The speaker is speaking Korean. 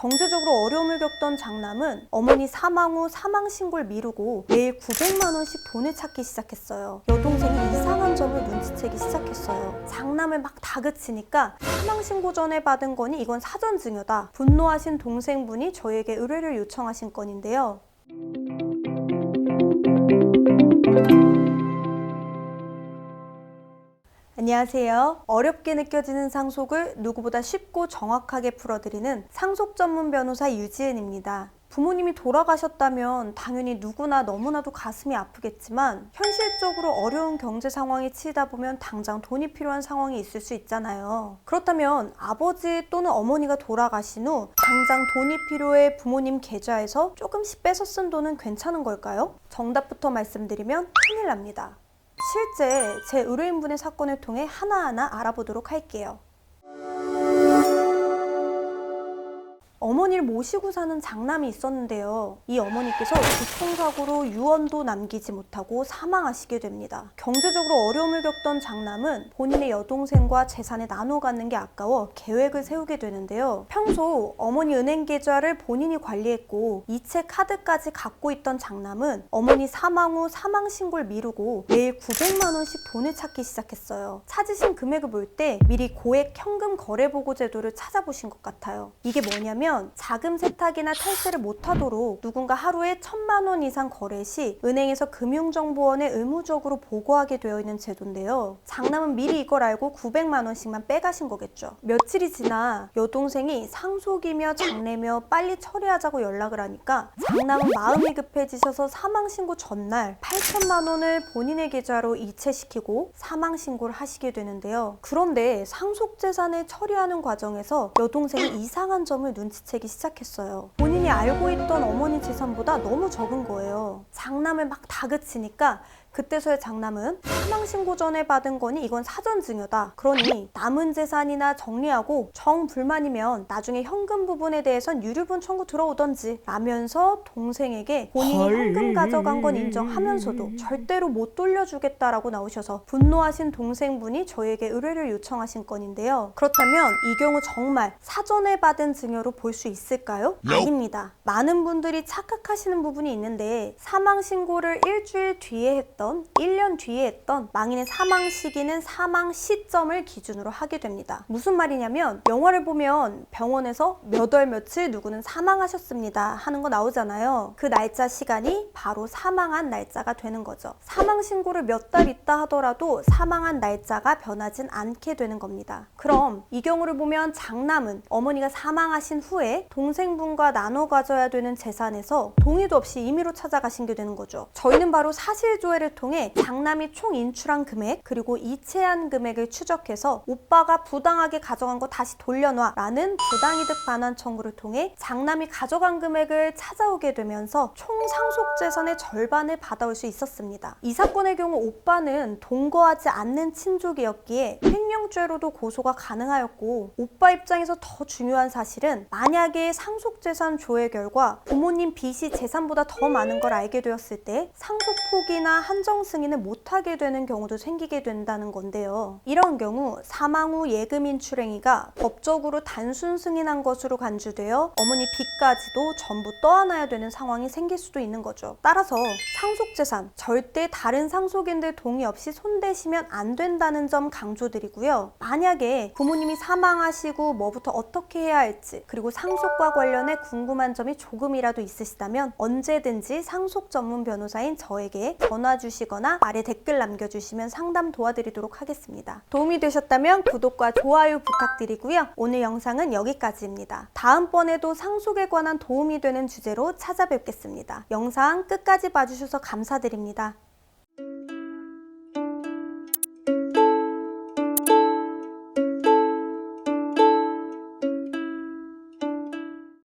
경제적으로 어려움을 겪던 장남은 어머니 사망 후 사망 신고를 미루고 매일 900만 원씩 돈을 찾기 시작했어요. 여동생이 이상한 점을 눈치채기 시작했어요. 장남을 막 다그치니까 사망 신고 전에 받은 거니 이건 사전 증여다. 분노하신 동생분이 저에게 의뢰를 요청하신 건인데요. 안녕하세요. 어렵게 느껴지는 상속을 누구보다 쉽고 정확하게 풀어드리는 상속 전문 변호사 유지은입니다. 부모님이 돌아가셨다면 당연히 누구나 너무나도 가슴이 아프겠지만 현실적으로 어려운 경제 상황에 치이다 보면 당장 돈이 필요한 상황이 있을 수 있잖아요. 그렇다면 아버지 또는 어머니가 돌아가신 후 당장 돈이 필요해 부모님 계좌에서 조금씩 빼서 쓴 돈은 괜찮은 걸까요? 정답부터 말씀드리면 큰일 납니다. 실제 제 의뢰인분의 사건을 통해 하나하나 알아보도록 할게요. 어머니를 모시고 사는 장남이 있었는데요. 이 어머니께서 교통사고로 유언도 남기지 못하고 사망하시게 됩니다. 경제적으로 어려움을 겪던 장남은 본인의 여동생과 재산을 나눠 갖는 게 아까워 계획을 세우게 되는데요. 평소 어머니 은행 계좌를 본인이 관리했고 이체 카드까지 갖고 있던 장남은 어머니 사망 후 사망 신고를 미루고 매일 900만 원씩 돈을 찾기 시작했어요. 찾으신 금액을 볼 때 미리 고액 현금 거래 보고 제도를 찾아보신 것 같아요. 이게 뭐냐면 자금 세탁이나 탈세를 못하도록 누군가 하루에 천만 원 이상 거래 시 은행에서 금융정보원에 의무적으로 보고하게 되어 있는 제도인데요. 장남은 미리 이걸 알고 900만 원씩만 빼가신 거겠죠. 며칠이 지나 여동생이 상속이며 장래며 빨리 처리하자고 연락을 하니까 장남은 마음이 급해지셔서 사망신고 전날 8천만 원을 본인의 계좌로 이체시키고 사망신고를 하시게 되는데요. 그런데 상속재산을 처리하는 과정에서 여동생이 이상한 점을 눈치채기 시작했어요. 본인이 알고 있던 어머니 재산보다 너무 적은 거예요. 장남을 막 다그치니까 그때서야 장남은 사망신고 전에 받은 거니 이건 사전 증여다. 그러니 남은 재산이나 정리하고 정 불만이면 나중에 현금 부분에 대해선 유류분 청구 들어오던지 라면서 동생에게 본인이 헐. 현금 가져간 건 인정하면서도 절대로 못 돌려주겠다라고 나오셔서 분노하신 동생분이 저에게 의뢰를 요청하신 건인데요. 그렇다면 이 경우 정말 사전에 받은 증여로 볼 수 있을까요? 아닙니다. 많은 분들이 착각하시는 부분이 있는데 사망 신고를 일주일 뒤에 했던 1년 뒤에 했던 망인의 사망 시기는 사망 시점을 기준으로 하게 됩니다. 무슨 말이냐면 영화를 보면 병원에서 몇 월 며칠 누구는 사망하셨습니다 하는 거 나오잖아요. 그 날짜 시간이 바로 사망한 날짜가 되는 거죠. 사망 신고를 몇 달 있다 하더라도 사망한 날짜가 변하진 않게 되는 겁니다. 그럼 이 경우를 보면 장남은 어머니가 사망하신 후에 동생분과 나눠 가져야 되는 재산에서 동의도 없이 임의로 찾아가신 게 되는 거죠. 저희는 바로 사실조회를 통해 장남이 총 인출한 금액 그리고 이체한 금액을 추적해서 오빠가 부당하게 가져간 거 다시 돌려놔 라는 부당이득 반환 청구를 통해 장남이 가져간 금액을 찾아오게 되면서 총 상속 재산의 절반을 받아올 수 있었습니다. 이 사건의 경우 오빠는 동거하지 않는 친족이었기에 횡령죄로도 고소가 가능하였고 오빠 입장에서 더 중요한 사실은 만약 에 상속 재산 조회 결과 부모님 빚이 재산보다 더 많은 걸 알게 되었을 때 상속 포기나 한정 승인을 못하게 되는 경우도 생기게 된다는 건데요. 이런 경우 사망 후 예금 인 출행위가 법적으로 단순 승인한 것으로 간주되어 어머니 빚까지도 전부 떠안아야 되는 상황이 생길 수도 있는 거죠. 따라서 상속 재산 절대 다른 상속인들 동의 없이 손대시면 안 된다는 점 강조드리고요. 만약에 부모님이 사망하시고 뭐부터 어떻게 해야 할지 그리고 상속과 관련해 궁금한 점이 조금이라도 있으시다면 언제든지 상속 전문 변호사인 저에게 전화 주시거나 아래 댓글 남겨주시면 상담 도와드리도록 하겠습니다. 도움이 되셨다면 구독과 좋아요 부탁드리고요. 오늘 영상은 여기까지입니다. 다음번에도 상속에 관한 도움이 되는 주제로 찾아뵙겠습니다. 영상 끝까지 봐주셔서 감사드립니다.